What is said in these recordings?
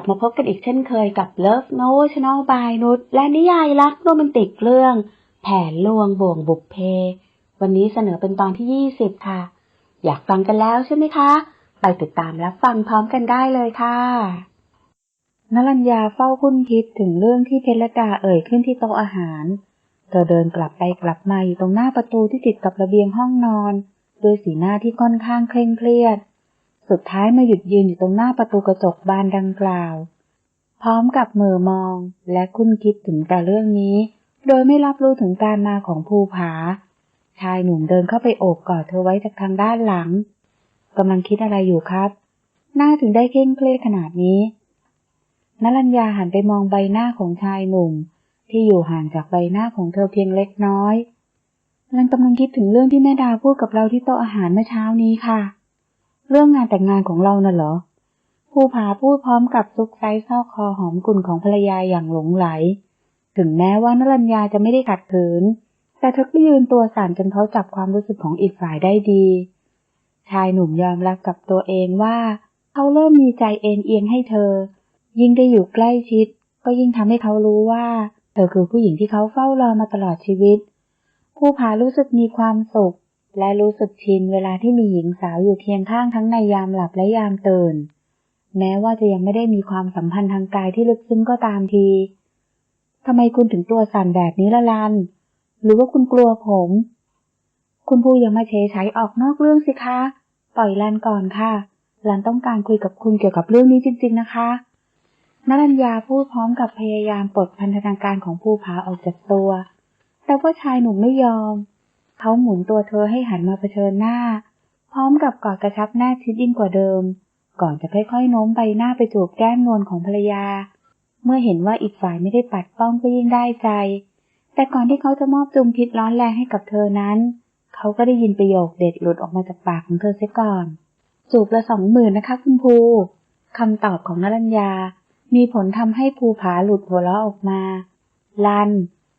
ลับมาพบกันอีกเช่นเคยกับ Love No Channel by นุชและนิยายรักโรแมนติกเรื่อง แผนลวงบ่วงบุพเพ วันนี้เสนอเป็นตอนที่ 20 ค่ะ อยากฟังกันแล้วใช่ไหมคะ ไปติดตามรับฟังพร้อมกันได้เลยค่ะนรัญญาเฝ้าคุ้นคิดถึงเรื่องที่เพชรดาเอ่ยขึ้นที่โต๊ะอาหาร เธอเดินกลับไปกลับมาอยู่ตรงหน้าประตูที่ติดกับระเบียงห้องนอน ด้วยสีหน้าที่ค่อนข้างเคร่งเครียด สุดท้ายมาหยุดยืนอยู่ตรงหน้าประตูกระจกบานดังกล่าว พร้อมกับเมือมองและคุ้นคิดถึงแต่เรื่องนี้ โดยไม่รับรู้ถึงการมาของภูผา ชายหนุ่มเดินเข้าไปโอบกอดเธอไว้จากทางด้านหลังกำลังคิดอะไรอยู่ครับหน้าถึงได้เคร่งเครียดขนาดนี้นรัญญาหันไปมองใบหน้าของชายหนุ่ม ที่อยู่ห่างจากใบหน้าของเธอเพียงเล็กน้อยลังกำลังคิดถึงเรื่องที่แม่ดาพูดกับเราที่โต๊ะอาหารเมื่อเช้านี้ค่ะ เรื่องงานแต่งงานของเราน่ะเหรอ ภูผาพูดพร้อมกับซุกไซซอกคอหอมกุ่นของภรรยาอย่างหลงไหล ถึงแม้ว่านรัญญาจะไม่ได้ขัดขืน แต่เธอก็ยืนตัวสั่นจนเขาจับความรู้สึกของอีกฝ่ายได้ดี ชายหนุ่มยอมรับกับตัวเองว่า เขาเริ่มมีใจเอ็นเอียงให้เธอ ยิ่งได้อยู่ใกล้ชิด ก็ยิ่งทำให้เขารู้ว่า เธอคือผู้หญิงที่เขาเฝ้ารอมาตลอดชีวิต ภูผารู้สึกมีความสุข และรู้สึกชินเวลาที่มีหญิงสาวอยู่เคียงข้างทั้งในยามหลับและยามตื่น แม้ว่าจะยังไม่ได้มีความสัมพันธ์ทางกายที่ลึกซึ้งก็ตามทีทำไมคุณถึงตัวสั่นแบบนี้ละลัน หรือว่าคุณกลัวผม คุณภูอย่ามาเฉยใช้ออกนอกเรื่องสิคะ ปล่อยลันก่อนค่ะลันต้องการคุยกับคุณเกี่ยวกับเรื่องนี้จริง ๆ นะคะนรัญญาพูดพร้อมกับพยายามปลดพันธนาการของภูผาออกจากตัว แต่ว่าชายหนุ่มไม่ยอม เขาหมุนตัวเธอให้หันมาเผชิญหน้า พร้อมกับกอดกระชับแนบชิดยิ่งกว่าเดิม ก่อนจะค่อยๆโน้มใบหน้าไปจูบแก้มนวลของภรรยา เมื่อเห็นว่าอีกฝ่ายไม่ได้ปัดป้องก็ยิ่งได้ใจ แต่ก่อนที่เขาจะมอบจุมพิษร้อนแรงให้กับเธอนั้น เขาก็ได้ยินประโยคเด็ดหลุดออกมาจากปากของเธอเสียก่อน จูบละสองหมื่นนะคะคุณภูคำตอบของนรัญญา มีผลทำให้ภูผาหลุดหัวเราะออกมา ลัน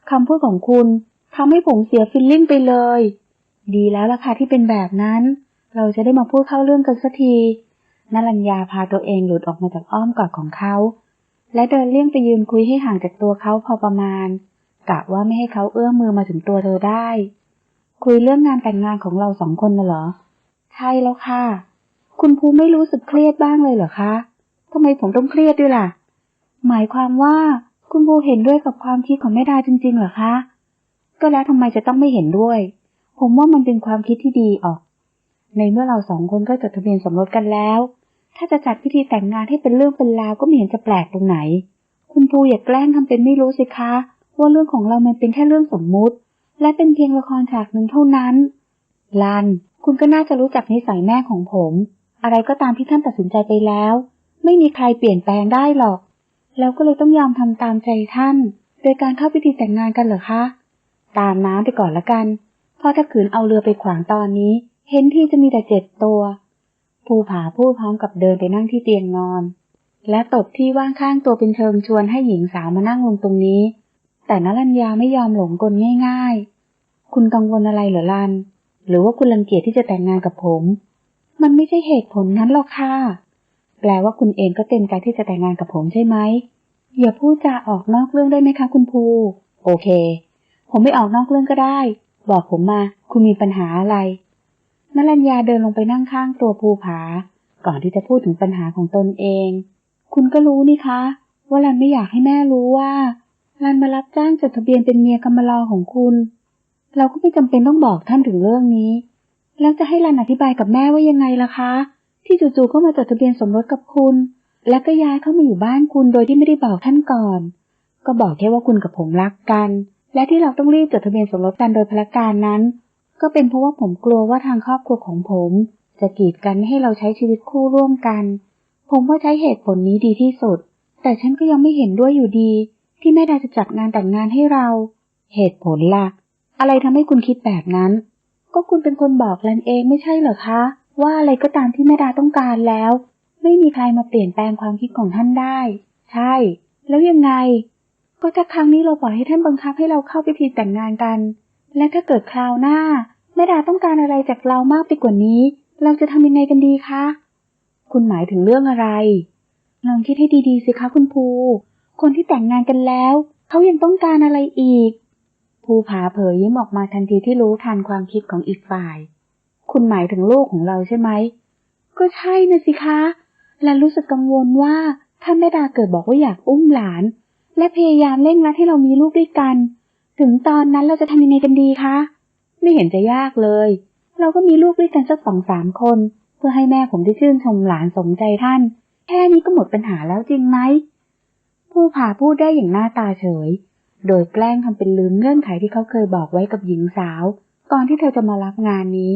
คำพูดของคุณ ทำให้ผมเสียฟิลลิ่งไปเลย ดีแล้วล่ะค่ะที่เป็นแบบนั้น เราจะได้มาพูดเข้าเรื่องกันสักทีนรัญญาพาตัวเองหลุดออกมาจากอ้อมกอดของเขา และเดินเลี่ยงไปยืนคุยให้ห่างจากตัวเขาพอประมาณกะว่าไม่ให้เขาเอื้อมมือมาถึงตัวเธอได้ คุยเรื่องงานแต่งงานของเราสองคนน่ะเหรอ ใช่แล้วค่ะ คุณภูไม่รู้สึกเครียดบ้างเลยเหรอคะทำไมผมต้องเครียดด้วยล่ะ หมายความว่าคุณภูเห็นด้วยกับความคิดของแม่ดาจริงๆเหรอคะ ก็แล้วทำไมจะต้องไม่เห็นด้วย ผมว่ามันเป็นความคิดที่ดีออก ในเมื่อเราสองคนก็จดทะเบียนสมรสกันแล้ว ถ้าจะจัดพิธีแต่งงานให้เป็นเรื่องเป็นราวก็ไม่เห็นจะแปลกตรงไหน คุณภูอย่าแกล้งทำเป็นไม่รู้สิคะ ว่าเรื่องของเรามันเป็นแค่เรื่องสมมุติ และเป็นเพียงละครฉากหนึ่งเท่านั้นลันคุณก็น่าจะรู้จักนิสัยแม่ของผม อะไรก็ตามที่ท่านตัดสินใจไปแล้ว ไม่มีใครเปลี่ยนแปลงได้หรอก แล้วก็เลยต้องยอมทำตามใจท่าน โดยการเข้าพิธีแต่งงานกันเหรอคะ ตามน้ำไปก่อนละกัน เพราะถ้าขืนเอาเรือไปขวางตอนนี้ เห็นที่จะมีแต่เจ็ดตัว ภูผาพูดพร้อมกับเดินไปนั่งที่เตียงนอน และตบที่ว่างข้างตัวเป็นเชิงชวนให้หญิงสาวมานั่งลงตรงนี้ แต่นรัญญาไม่ยอมหลงกลง่าย ๆ คุณกังวลอะไรเหรอลัน หรือว่าคุณรังเกียจที่จะแต่งงานกับผม มันไม่ใช่เหตุผลนั้นหรอกค่ะ แปลว่าคุณเองก็เต็มใจที่จะแต่งงานกับผมใช่ไหมอย่าพูดจาออกนอกเรื่องได้ไหมคะคุณภู โอเค ผมไม่ออกนอกเรื่องก็ได้ บอกผมมา คุณมีปัญหาอะไรนรัญญาเดินลงไปนั่งข้างตัวภูผา ก่อนที่จะพูดถึงปัญหาของตนเอง คุณก็รู้นี่คะ ว่ารันไม่อยากให้แม่รู้ว่ารันมารับจ้างจดทะเบียนเป็นเมียกำมลอของคุณ เราก็ไม่จำเป็นต้องบอกท่านถึงเรื่องนี้ แล้วจะให้รันอธิบายกับแม่ว่ายังไงล่ะคะ ที่จู่ๆก็มาจดทะเบียนสมรสกับคุณ และก็ย้ายเข้ามาอยู่บ้านคุณโดยที่ไม่ได้บอกท่านก่อน ก็บอกแค่ว่าคุณกับผมรักกัน และที่เราต้องรีบจดทะเบียนสมรสกันโดยพละการนั้น ก็เป็นเพราะว่าผมกลัวว่าทางครอบครัวของผม จะกีดกันไม่ให้เราใช้ชีวิตคู่ร่วมกัน ผมว่าใช้เหตุผลนี้ดีที่สุด แต่ฉันก็ยังไม่เห็นด้วยอยู่ดี ที่แม่ดาจะจัดงานแต่งงานให้เรา เหตุผลล่ะ อะไรทำให้คุณคิดแบบนั้น ก็คุณเป็นคนบอกลันเองไม่ใช่เหรอคะ ว่าอะไรก็ตามที่แม่ดาต้องการแล้ว ไม่มีใครมาเปลี่ยนแปลงความคิดของท่านได้ ใช่ แล้วยังไง ก็ถ้าครั้งนี้เราปล่อยให้ท่านบังคับให้เราเข้าพิธีแต่งงานกัน และถ้าเกิดคราวหน้าแม่ดาต้องการอะไรจากเรามากไปกว่านี้ เราจะทำยังไงกันดีคะ คุณหมายถึงเรื่องอะไร ลองคิดให้ดีๆสิคะคุณภู คนที่แต่งงานกันแล้ว เขายังต้องการอะไรอีก ภูผาเผยยิ้มออกมาทันทีที่รู้ทันความคิดของอีกฝ่าย คุณหมายถึงลูกของเราใช่ไหม ก็ใช่นะสิคะ และรู้สึกกังวลว่าถ้าแม่ดาเกิดบอกว่าอยากอุ้มหลาน และพยายามเร่งรัดให้เรามีลูกด้วยกัน ถึงตอนนั้นเราจะทำยังไงกันดีคะ ไม่เห็นจะยากเลย เราก็มีลูกด้วยกันสักสองสามคน เพื่อให้แม่ผมได้ชื่นชมหลานสมใจท่าน แค่นี้ก็หมดปัญหาแล้วจริงไหม ผู้ผ่าพูดได้อย่างหน้าตาเฉย โดยแกล้งทำเป็นลืมเงื่อนไขที่เขาเคยบอกไว้กับหญิงสาว ก่อนที่เธอจะมารับงานนี้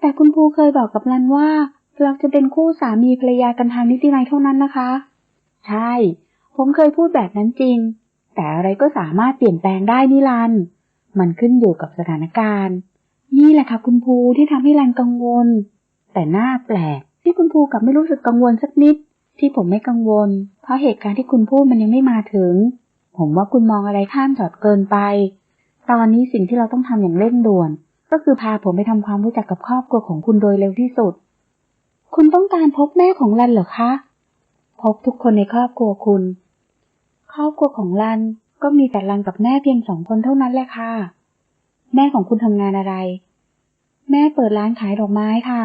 แต่คุณภูเคยบอกกับรันว่า เราจะเป็นคู่สามีภรรยากันทางนิตินัยเท่านั้นนะคะ ใช่ ผมเคยพูดแบบนั้นจริง แต่อะไรก็สามารถเปลี่ยนแปลงได้นิรันด์มันขึ้นอยู่กับสถานการณ์ นี่แหละค่ะคุณภูที่ทำให้รันกังวล แต่น่าแปลกที่คุณภูกลับไม่รู้สึกกังวลสักนิด ที่ผมไม่กังวล เพราะเหตุการณ์ที่คุณพูดมันยังไม่มาถึง ผมว่าคุณมองอะไรข้ามจอดเกินไป ตอนนี้สิ่งที่เราต้องทำอย่างเร่งด่วน ก็คือพาผมไปทำความรู้จักกับครอบครัวของคุณโดยเร็วที่สุด คุณต้องการพบแม่ของรันเหรอคะพบทุกคนในครอบครัวคุณ ครอบครัวของรันก็มีแต่รันกับแม่เพียงสองคนเท่านั้นแหละค่ะ แม่ของคุณทำงานอะไร แม่เปิดร้านขายดอกไม้ค่ะ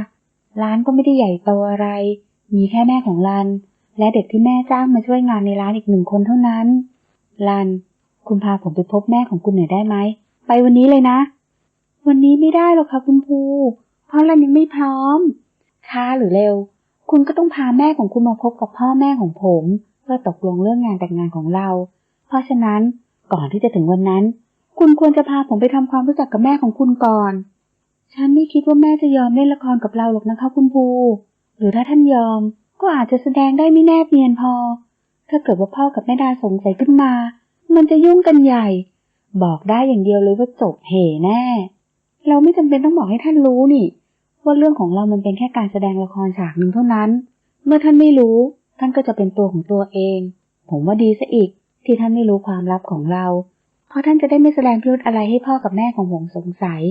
ร้านก็ไม่ได้ใหญ่โตอะไร มีแค่แม่ของรัน และเด็กที่แม่จ้างมาช่วยงานในร้านอีกหนึ่งคนเท่านั้นรัน คุณพาผมไปพบแม่ของคุณหน่อยได้ไหม ไปวันนี้เลยนะ วันนี้ไม่ได้หรอกค่ะคุณภู เพราะรันยังไม่พร้อม ช้าหรือเร็ว คุณก็ต้องพาแม่ของคุณมาพบกับพ่อแม่ของผม พื่อตกลงเรื่องงานแต่งงานของเรา เพราะฉะนั้นก่อนที่จะถึงวันนั้น คุณควรจะพาผมไปทำความรู้จักกับแม่ของคุณก่อน ฉันไม่คิดว่าแม่จะยอมเล่นละครกับเราหรอกนะคะคุณภู หรือถ้าท่านยอม ก็อาจจะแสดงได้ไม่แนบเนียนพอ ถ้าเกิดว่าพ่อกับแม่ดาสงสัยขึ้นมา มันจะยุ่งกันใหญ่ บอกได้อย่างเดียวเลยว่าจบเหแน่ เราไม่จำเป็นต้องบอกให้ท่านรู้นี่ ว่าเรื่องของเรามันเป็นแค่การแสดงละครฉากหนึ่งเท่านั้น เมื่อท่านไม่รู้ ท่านก็จะเป็นตัวของตัวเอง ผมว่าดีซะอีก ที่ท่านไม่รู้ความลับของเรา เพราะท่านจะได้ไม่แสดงพิรุธอะไรให้พ่อกับแม่ของผมสงสัย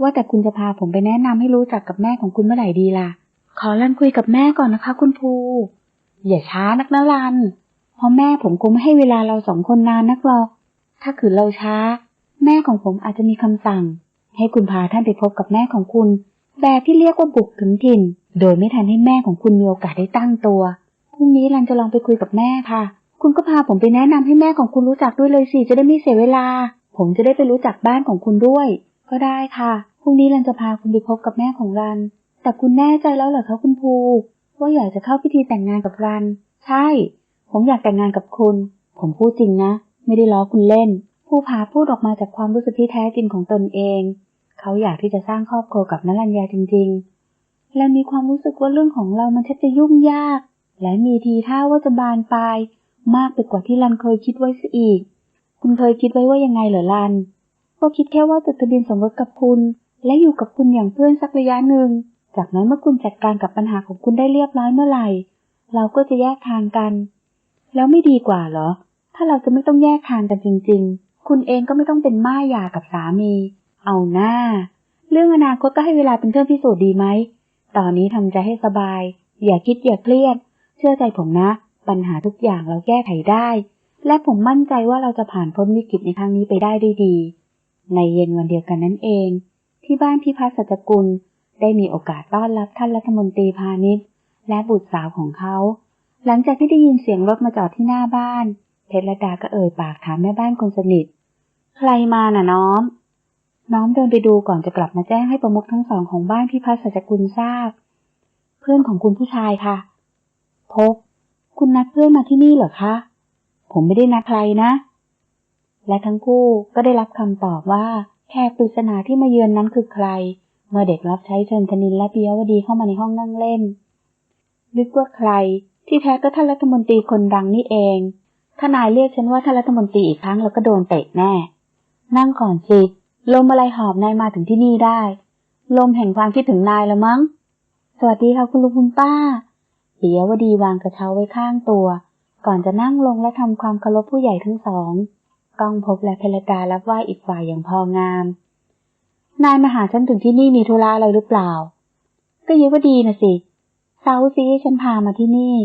ว่าแต่คุณจะพาผมไปแนะนำให้รู้จักกับแม่ของคุณเมื่อไหร่ดีล่ะ ขอรันคุยกับแม่ก่อนนะคะ คุณภูอย่าช้านักนะรันเพราะแม่ผมคงไม่ให้เวลาเราสองคนนานนักหรอก ถ้าขืนเราช้า แม่ของผมอาจจะมีคำสั่ง ให้คุณพาท่านไปพบกับแม่ของคุณแบบที่เรียกว่าบุกถึงถิ่น โดยไม่ทันให้แม่ของคุณมีโอกาสได้ตั้งตัว พรุ่งนี้รันจะลองไปคุยกับแม่ค่ะ คุณก็พาผมไปแนะนำให้แม่ของคุณรู้จักด้วยเลยสิ จะได้ไม่เสียเวลา ผมจะได้ไปรู้จักบ้านของคุณด้วย ก็ได้ค่ะ พรุ่งนี้รันจะพาคุณไปพบกับแม่ของรัน แต่คุณแน่ใจแล้วเหรอคะคุณภูว่าอยากจะเข้าพิธีแต่งงานกับรัน ใช่ ผมอยากแต่งงานกับคุณ ผมพูดจริงนะ ไม่ได้ล้อคุณเล่น ผู้พาพูดออกมาจากความรู้สึกที่แท้จริงของตนเอง เขาอยากที่จะสร้างครอบครัวกับนรัญญาจริงๆ และมีความรู้สึกว่าเรื่องของเรามันชักจะยุ่งยาก และมีทีท่าว่าจะบานปลายมากไปกว่าที่รันเคยคิดไว้ซะอีก คุณเคยคิดไว้ว่ายังไงเหรอรัน ก็คิดแค่ว่าจดทะเบียนสมรสกับคุณ และอยู่กับคุณอย่างเพื่อนสักระยะหนึ่ง จากนั้นเมื่อคุณจัดการกับปัญหาของคุณได้เรียบร้อยเมื่อไหร่ เราก็จะแยกทางกัน แล้วไม่ดีกว่าเหรอ ถ้าเราจะไม่ต้องแยกทางกันจริง ๆ คุณเองก็ไม่ต้องเป็นม่ายหย่ากับสามี เอาหน้า เรื่องอนาคตก็ให้เวลาเป็นเครื่องพิสูจน์ดีไหม ตอนนี้ทำใจให้สบาย อย่าคิดอย่าเครียด เชื่อใจผมนะ ปัญหาทุกอย่างเราแก้ไขได้ และผมมั่นใจว่าเราจะผ่านพ้นวิกฤตในครั้งนี้ไปได้ด้วยดี ในเย็นวันเดียวกันนั่นเอง ที่บ้านพิพัฒน์สัจกุลได้มีโอกาสต้อนรับท่านรัฐมนตรีพาณิชย์ และบุตรสาวของเขา หลังจากที่ได้ยินเสียงรถมาจอดที่หน้าบ้าน เพชรดาก็เอ่ยปากถามแม่บ้านคนสนิท ใครมาน่ะน้อม น้อมเดินไปดูก่อนจะกลับมาแจ้งให้ประมุขทั้งสองของบ้านพิพัฒน์สัจกุลทราบ เพื่อนของคุณผู้ชายค่ะ พบ คุณนัดเพื่อนมาที่นี่เหรอคะ ผมไม่ได้นัดใครนะ และทั้งคู่ก็ได้รับคำตอบว่าแขกปริศนาที่มาเยือนนั้นคือใคร เมื่อเด็กรับใช้เชิญธนินและปิยวดีเข้ามาในห้องนั่งเล่นนึกว่าใคร ที่แท้ก็ท่านรัฐมนตรีคนดังนี่เองถ้านายเรียกฉันว่าท่านรัฐมนตรีอีกครั้งแล้วก็โดนเตะแน่ นั่งก่อนสิลมอะไรหอบนายมาถึงที่นี่ได้ ลมแห่งความคิดถึงนายแล้วมั้ง สวัสดีค่ะคุณลุงคุณป้า ปิยวดีวางกระเช้าไว้ข้างตัว ก่อนจะนั่งลงและทำความเคารพผู้ใหญ่ทั้งสองก้องพบและเพลดารับไหว้อีกฝ่ายอย่างพองาม นายมาหาฉันถึงที่นี่มีธุระอะไรหรือเปล่า ก็เยวดีนะสิเซาซีฉันพามาที่นี่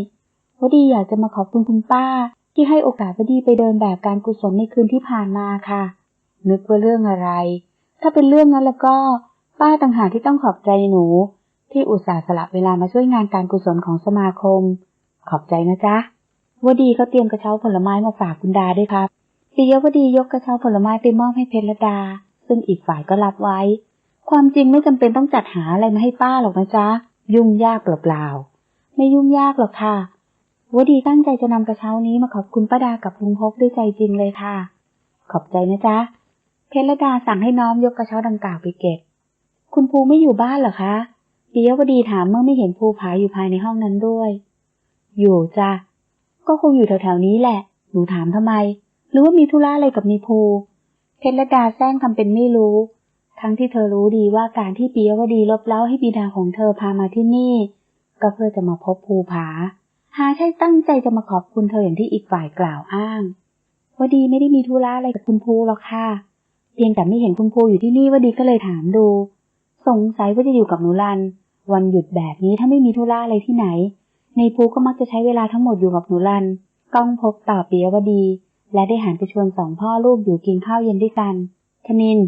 ววดีอยากจะมาขอบคุณคุณป้า ที่ให้โอกาสวดีไปเดินแบบการกุศลในคืนที่ผ่านมาค่ะ นึกว่าเรื่องอะไร ถ้าเป็นเรื่องนั้นแล้วก็ ป้าต่างหากที่ต้องขอบใจหนู ที่อุตส่าห์สละเวลามาช่วยงานการกุศลของสมาคม ขอบใจนะจ๊ะวดีเขาเตรียมกระเช้าผลไม้มาฝากคุณดาด้วยครับปิยวดียกกระเช้าผลไม้ไปมอบให้เพชรละดา ซึ่งอีกฝ่ายก็รับไว้ ความจริงไม่จำเป็นต้องจัดหาอะไรมาให้ป้าหรอกนะจ๊ะ ยุ่งยากเปล่าๆ ไม่ยุ่งยากหรอกค่ะวดีตั้งใจจะนำกระเช้านี้มาขอบคุณป้าดากับลุงพบด้วยใจจริงเลยค่ะ ขอบใจนะจ๊ะ เพชรละดาสั่งให้น้อมยกกระเช้าดังกล่าวไปเก็บ คุณภูไม่อยู่บ้านเหรอคะ ปิยวดีถามเมื่อไม่เห็นภูผาอยู่ภายในห้องนั้นด้วย อยู่จ้ะ ก็คงอยู่แถวๆนี้แหละ หนูถามทำไม หรือว่ามีธุระอะไรกับนีภู เพชรดาแซงทำเป็นไม่รู้ ทั้งที่เธอรู้ดีว่าการที่ปิยวดีลบเล้าให้บิดาของเธอพามาที่นี่ ก็เพื่อจะมาพบภูผา หาใช่ตั้งใจจะมาขอบคุณเธออย่างที่อีกฝ่ายกล่าวอ้างวดีไม่ได้มีธุระอะไรกับคุณภูหรอกค่ะ เพียงแต่ไม่เห็นคุณภูอยู่ที่นี่วดีก็เลยถามดู สงสัยว่าจะอยู่กับหนูรัน วันหยุดแบบนี้ถ้าไม่มีธุระอะไรที่ไหน ในภูก็มักจะใช้เวลาทั้งหมดอยู่กับหนูรันก้องพบต่อเปียวดี และได้หันไปชวนสองพ่อลูกอยู่กินข้าวเย็นด้วยกันคณิน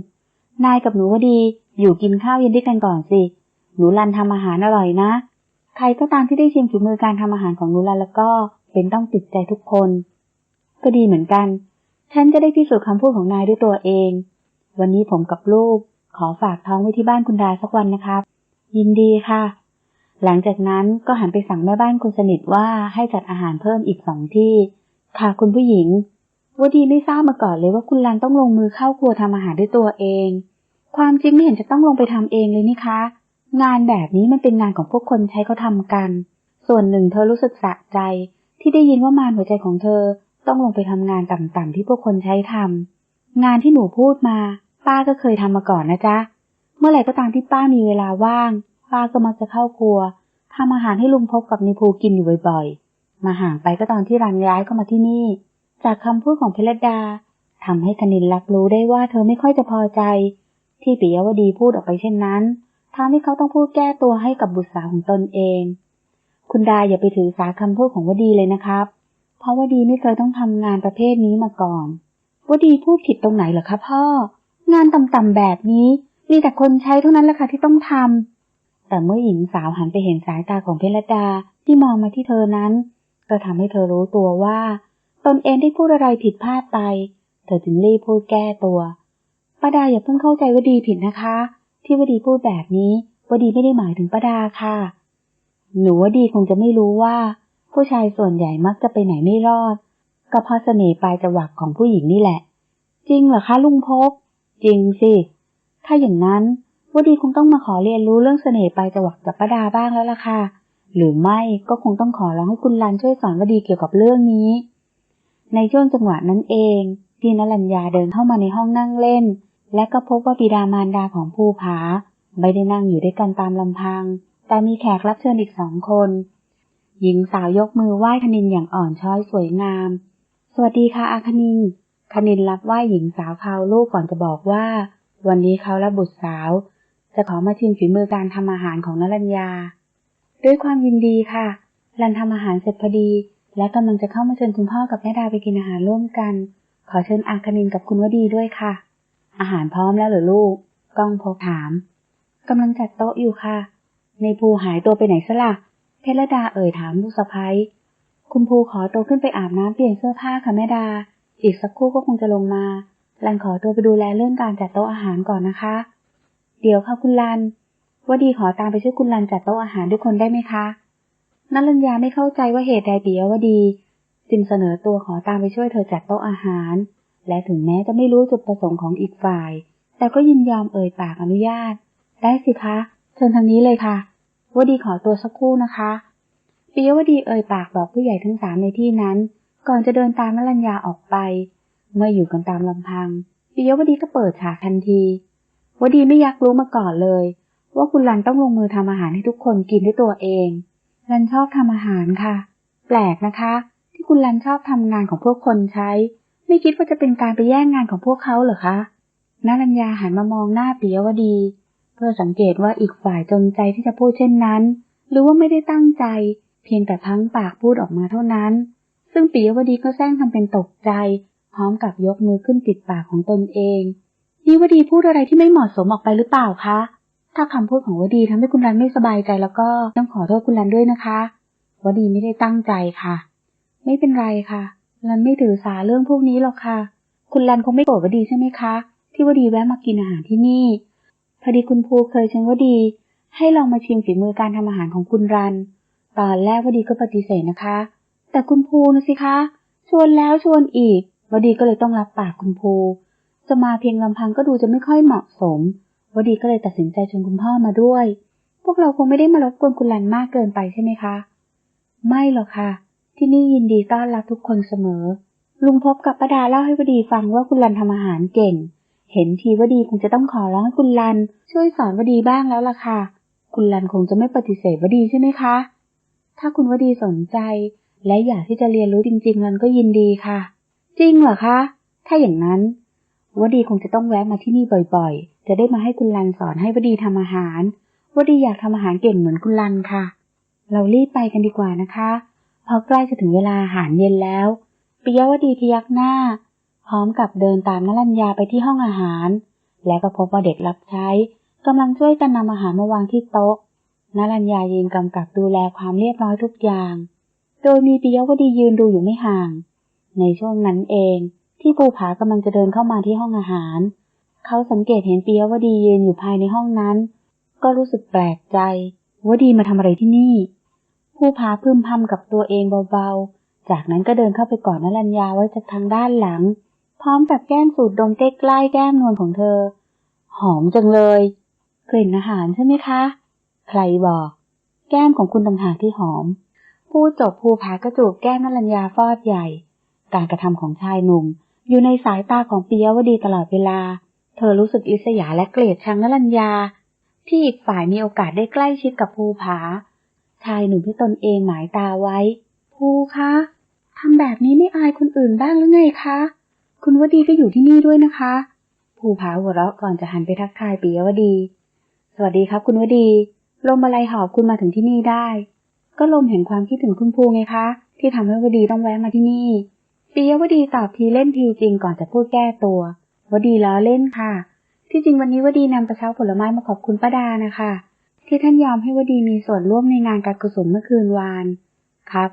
นายกับหนูวดีอยู่กินข้าวเย็นด้วยกันก่อนสิ หนูรันทำอาหารอร่อยนะ ใครก็ตามที่ได้ชิมฝีมือการทำอาหารของหนูรันแล้วก็เป็นต้องติดใจทุกคน ก็ดีเหมือนกัน ฉันจะได้พิสูจน์คำพูดของนายด้วยตัวเอง วันนี้ผมกับลูกขอฝากท้องไว้ที่บ้านคุณดาสักวันนะครับ ยินดีค่ะ หลังจากนั้นก็หันไปสั่งแม่บ้านคนสนิทว่าให้จัดอาหารเพิ่มอีกสองที่ ค่ะคุณผู้หญิงวดีไม่ทราบมาก่อนเลยว่าคุณลันต้องลงมือเข้าครัวทำอาหารด้วยตัวเอง ความจริงไม่เห็นจะต้องลงไปทำเองเลยนี่คะ งานแบบนี้มันเป็นงานของพวกคนใช้เขาทำกัน ส่วนหนึ่งเธอรู้สึกสะใจ ที่ได้ยินว่ามารหัวใจของเธอต้องลงไปทำงานต่ำๆที่พวกคนใช้ทำงานที่หนูพูดมา ป้าก็เคยทำมาก่อนนะจ๊ะ มื่อไหร่ก็ตามที่ป้ามีเวลาว่าง ป้าก็มักจะเข้าครัวทำอาหารให้ลุงพบกับนิภูกินอยู่บ่อยๆ มาห่างไปก็ตอนที่รันย้ายเข้ามาที่นี่ จากคำพูดของเพลดาทำให้ธนินรับรู้ได้ว่าเธอไม่ค่อยจะพอใจ ที่ปิยวดีพูดออกไปเช่นนั้นทำให้เขาต้องพูดแก้ตัวให้กับบุตรสาวของตนเอง คุณดาอย่าไปถือสาคำพูดของวดีเลยนะครับ เพราะวดีไม่เคยต้องทำงานประเภทนี้มาก่อน วดีพูดผิดตรงไหนเหรอคะพ่อ งานต่ำๆแบบนี้ มีแต่คนใช้เท่านั้นแหละค่ะที่ต้องทำแต่เมื่อหญิงสาวหันไปเห็นสายตาของเพลดาที่มองมาที่เธอนั้น ก็ทำให้เธอรู้ตัวว่า ตนเองได้พูดอะไรผิดพลาดไป เธอจึงรีบพูดแก้ตัวป้าดาอย่าเพิ่งเข้าใจว่าดีผิดนะคะ ที่ว่าดีพูดแบบนี้ว่าดีไม่ได้หมายถึงป้าดาค่ะ หนูว่าดีคงจะไม่รู้ว่า ผู้ชายส่วนใหญ่มักจะไปไหนไม่รอด ก็เพราะเสน่ห์ปลายจวักของผู้หญิงนี่แหละ จริงเหรอคะลุงพบ จริงสิ ถ้าอย่างนั้นวดีคงต้องมาขอเรียนรู้เรื่องเสน่ห์ไปลายจวักจากป้าดาบ้างแล้วล่ะค่ะ หรือไม่ก็คงต้องขอร้องให้คุณลันช่วยสอนวดีเกี่ยวกับเรื่องนี้ ในช่วงจังหวะนั้นเองพี่นรัญญาเดินเข้ามาในห้องนั่งเล่น และก็พบว่าบิดามารดาของภูผา ไม่ได้นั่งอยู่ด้วยกันตามลำพัง แต่มีแขกรับเชิญอีกสองคน หญิงสาวยกมือไหว้คณินอย่างอ่อนช้อยสวยงาม สวัสดีค่ะอาคณินคณินรับไหว้หญิงสาวคาวลูกก่อนจะบอกว่า วันนี้เขาและบุตรสาว จะขอมาชิมฝีมือการทำอาหารของนรัญญา ด้วยความยินดีค่ะ รันทำอาหารเสร็จพอดี และกำลังจะเข้ามาเชิญคุณพ่อกับแม่ดาไปกินอาหารร่วมกัน ขอเชิญอาคณินกับคุณวดีด้วยค่ะ อาหารพร้อมแล้วหรือลูกก้องพกถามกำลังจัดโต๊ะอยู่ค่ะ ในภูหายตัวไปไหนซะละ่ะ เพชรดาเอ่ยถามลูกสะพ้ยคุณภูขอตัวขึ้นไปอาบน้ำเปลี่ยนเสื้อผ้าค่ะแม่ดา อีกสักครู่ก็คงจะลงมา ลันขอตัวไปดูแลเรื่องการจัดโต๊ะอาหารก่อนนะคะ เดี๋ยวค่ะคุณลันว่าดีขอตามไปช่วยคุณลันจัดโต๊ะอาหารด้วยคนได้ไหมคะนัลัญญาไม่เข้าใจว่าเหตุใดปิยวดี จึงเสนอตัวขอตามไปช่วยเธอจัดโต๊ะอาหาร และถึงแม้จะไม่รู้จุดประสงค์ของอีกฝ่าย แต่ก็ยินยอมเอ่ยปากอนุญาต ได้สิคะเชิญทางนี้เลยค่ะว่าดีขอตัวสักครู่นะคะปิยวดีเอ่ยปากบอกผู้ใหญ่ทั้งสามในที่นั้น ก่อนจะเดินตามนรัญญาออกไป เมื่ออยู่กันตามลำพังปิยวดีก็เปิดฉากทันทีวดีไม่อยากรู้มาก่อนเลย ว่าคุณลันต้องลงมือทำอาหารให้ทุกคนกินด้วยตัวเองลันชอบทำอาหารค่ะ แปลกนะคะ ที่คุณลันชอบทำงานของพวกคนใช้ ไม่คิดว่าจะเป็นการไปแย่งงานของพวกเขาเหรอคะนารัญญาหันมามองหน้าปิยวดี เพื่อสังเกตว่าอีกฝ่ายจงใจที่จะพูดเช่นนั้น หรือว่าไม่ได้ตั้งใจ เพียงแต่พังปากพูดออกมาเท่านั้น ซึ่งปิยวดีก็แซงทำเป็นตกใจ พร้อมกับยกมือขึ้นปิดปากของตนเอง นี่วดีพูดอะไรที่ไม่เหมาะสมออกไปหรือเปล่าคะ ถ้าคำพูดของวดีทำให้คุณรันไม่สบายใจแล้วก็ต้องขอโทษคุณรันด้วยนะคะ วดีไม่ได้ตั้งใจค่ะ ไม่เป็นไรค่ะรันไม่ถือสาเรื่องพวกนี้หรอกค่ะ คุณรันคงไม่โกรธวดีใช่ไหมคะ ที่วดีแวะมากินอาหารที่นี่ พอดีคุณภูเคยเชิญวดี ให้ลองมาชิมฝีมือการทำอาหารของคุณรัน ตอนแรกวดีก็ปฏิเสธนะคะ แต่คุณภูนะสิคะ ชวนแล้วชวนอีก วดีก็เลยต้องรับปากคุณภูจะมาเพียงลำพังก็ดูจะไม่ค่อยเหมาะสมวดีก็เลยตัดสินใจชวนคุณพ่อมาด้วย พวกเราคงไม่ได้มารบกวนคุณรันมากเกินไปใช่ไหมคะ ไม่หรอกค่ะ ที่นี่ยินดีต้อนรับทุกคนเสมอ ลุงพบกับป้าดาเล่าให้วดีฟังว่าคุณรันทำอาหารเก่ง เห็นทีวดีคงจะต้องขอร้องให้คุณรัน ช่วยสอนวดีบ้างแล้วล่ะค่ะ คุณรันคงจะไม่ปฏิเสธวดีใช่ไหมคะ ถ้าคุณวดีสนใจ และอยากที่จะเรียนรู้จริงๆรันก็ยินดีค่ะ จริงเหรอคะ ถ้าอย่างนั้นวดีคงจะต้องแวะมาที่นี่บ่อยๆ จะได้มาให้คุณรันสอนให้วดีทำอาหาร วดีอยากทำอาหารเก่งเหมือนคุณรันค่ะ เรารีบไปกันดีกว่านะคะพราะใกล้จะถึงเวลาอาหารเย็นแล้วปิยวดีพยักหน้า พร้อมกับเดินตามนรัญญาไปที่ห้องอาหาร และก็พบว่าเด็กรับใช้กำลังช่วยกันนำอาหารมาวางที่โต๊ะนรัญญายืนกำกับดูแลความเรียบร้อยทุกอย่าง โดยมีปิยวดียืนดูอยู่ไม่ห่าง ในช่วงนั้นเองที่ภูผากำลังจะเดินเข้ามาที่ห้องอาหาร เขาสังเกตเห็นปิยวดียืนอยู่ภายในห้องนั้น ก็รู้สึกแปลกใจว่าดีมาทำอะไรที่นี่ ภูผาพึมพำกับตัวเองเบาๆ จากนั้นก็เดินเข้าไปกอดนรัญญาไว้จากทางด้านหลัง พร้อมกับแก้มสูดดมเตะใกล้แก้มนวลของเธอ หอมจังเลย กลิ่นอาหารใช่ไหมคะ ใครบอก แก้มของคุณต่างหากที่หอมพูดจบภูผาก็จูบแก้มนรัญญาฟอดใหญ่ การกระทำของชายหนุ่ม อยู่ในสายตาของปิยวดีตลอดเวลา เธอรู้สึกอิษยาและเกลียดชังนรัญญา ที่อีกฝ่ายมีโอกาสได้ใกล้ชิดกับภูผา ชายหนุ่มที่ตนเองหมายตาไว้ ภูคะทำแบบนี้ไม่อายคนอื่นบ้างหรือไงคะ คุณวดีก็อยู่ที่นี่ด้วยนะคะ ภูผาหัวเราะก่อนจะหันไปทักทายปิยวดี สวัสดีครับ คุณวดีลมอะไรหอบคุณมาถึงที่นี่ได้ ก็ลมเห็นความคิดถึงคุณภูไงคะ ที่ทำให้วดีต้องแวะมาที่นี่ ปิยวดีตอบทีเล่นทีจริงก่อนจะพูดแก้ตัววดีล้อเล่นค่ะ ที่จริงวันนี้วดีนำกระเช้าผลไม้มาขอบคุณป้าดานะคะ ที่ท่านยอมให้วดีมีส่วนร่วมในงานการกุศลเมื่อคืนวาน ครับ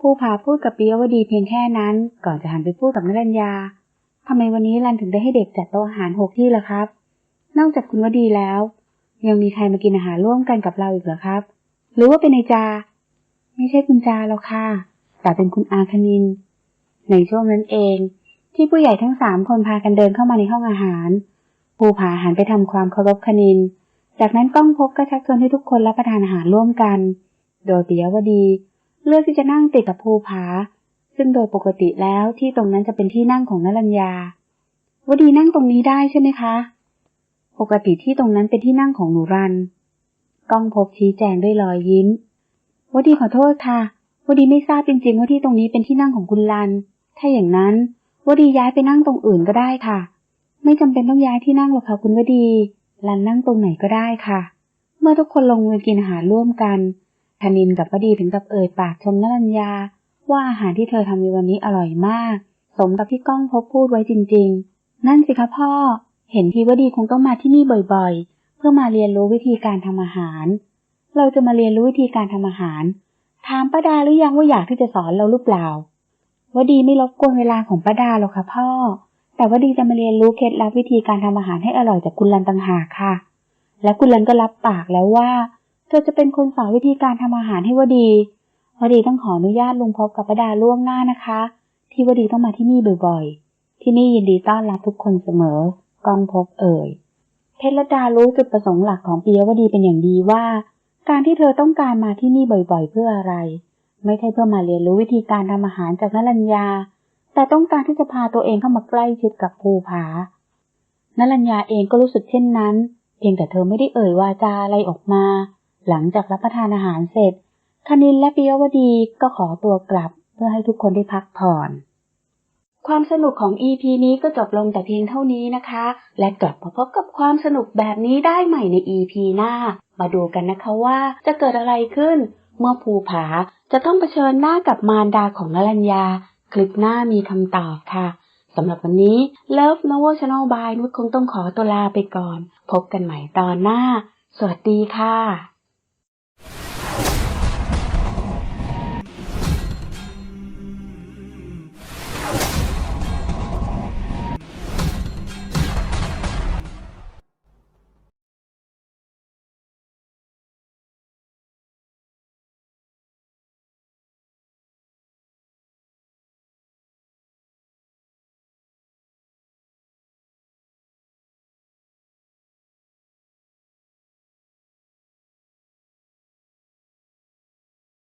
ผู้พาพูดกับปิยวดีเพียงแค่นั้น ก่อนจะหันไปพูดกับนรัญญาทำไมวันนี้รันถึงได้ให้เด็กจัดโต๊ะอาหารหกที่ล่ะครับ นอกจากคุณวดีแล้ว ยังมีใครมากินอาหารร่วมกันกับเราอีกเหรอครับ หรือว่าเป็นนายจา ไม่ใช่คุณจาหรอกค่ะ แต่เป็นคุณอาคณิน ในช่วงนั้นเอง ที่ผู้ใหญ่ทั้งสามคนพากันเดินเข้ามาในห้องอาหาร ภูผาหันไปทำความเคารพคณิน จากนั้นก้องพบก็ชักชวนให้ทุกคนรับประทานอาหารร่วมกัน โดยปิยวดีเลือกที่จะนั่งติดกับภูผา ซึ่งโดยปกติแล้วที่ตรงนั้นจะเป็นที่นั่งของนรัญญาวดีนั่งตรงนี้ได้ใช่ไหมคะ ปกติที่ตรงนั้นเป็นที่นั่งของหนูรัน ก้องพบชี้แจงด้วยรอยยิ้มวดีขอโทษค่ะวดีไม่ทราบจริงๆว่าที่ตรงนี้เป็นที่นั่งของคุณรัน ถ้าอย่างนั้นวดีย้ายไปนั่งตรงอื่นก็ได้ค่ะ ไม่จำเป็นต้องย้ายที่นั่งหรอกค่ะคุณวดีรันนั่งตรงไหนก็ได้ค่ะ เมื่อทุกคนลงมือกินอาหารร่วมกันธนินกับวดีถึงกับเอ่ยปากชมนรัญญา ว่าอาหารที่เธอทำในวันนี้อร่อยมาก สมกับที่ก้องพบพูดไว้จริง ๆ นั่นสิคะพ่อ เห็นทีวดีคงต้องมาที่นี่บ่อยๆ เพื่อมาเรียนรู้วิธีการทำอาหาร เราจะมาเรียนรู้วิธีการทำอาหาร ถามป้าดาหรือยังว่าอยากที่จะสอนเราหรือเปล่า วดีไม่รบกวนเวลาของป้าดาหรอกค่ะพ่อ แต่ว่าดีจะมาเรียนรู้เคล็ดลับวิธีการทำอาหารให้อร่อยจากคุณรันต่างหากค่ะ และคุณรันก็รับปากแล้วว่า เธอจะเป็นคนสอนวิธีการทำอาหารให้วดีวดีต้องขออนุญาตลุงพบกับป้าดาล่วงหน้านะคะ ที่วดีต้องมาที่นี่บ่อยๆ ที่นี่ยินดีต้อนรับทุกคนเสมอกองพบเอ่ย เพชรดารู้จุดประสงค์หลักของปิยวดีเป็นอย่างดีว่า การที่เธอต้องการมาที่นี่บ่อยๆ เพื่ออะไร ไม่ใช่เพื่อมาเรียนรู้วิธีการทำอาหารจากนรัญญา แต่ต้องการที่จะพาตัวเองเข้ามาใกล้ชิดกับภูผานรัญญาเองก็รู้สึกเช่นนั้น เพียงแต่เธอไม่ได้เอ่ยวาจาอะไรออกมา หลังจากรับประทานอาหารเสร็จคณินและปิยวดีก็ขอตัวกลับเพื่อให้ทุกคนได้พักผ่อน ความสนุกของ EP นี้ก็จบลงแต่เพียงเท่านี้นะคะ และกลับมาพบกับความสนุกแบบนี้ได้ใหม่ใน EP หน้า มาดูกันนะคะว่าจะเกิดอะไรขึ้น เมื่อภูผาจะต้องเผชิญหน้ากับมารดาของนรัญญา คลิปหน้ามีคำตอบค่ะสำหรับวันนี้ Love Novel Channel by นุชคงต้องขอตัวลาไปก่อน พบกันใหม่ตอนหน้า สวัสดีค่ะ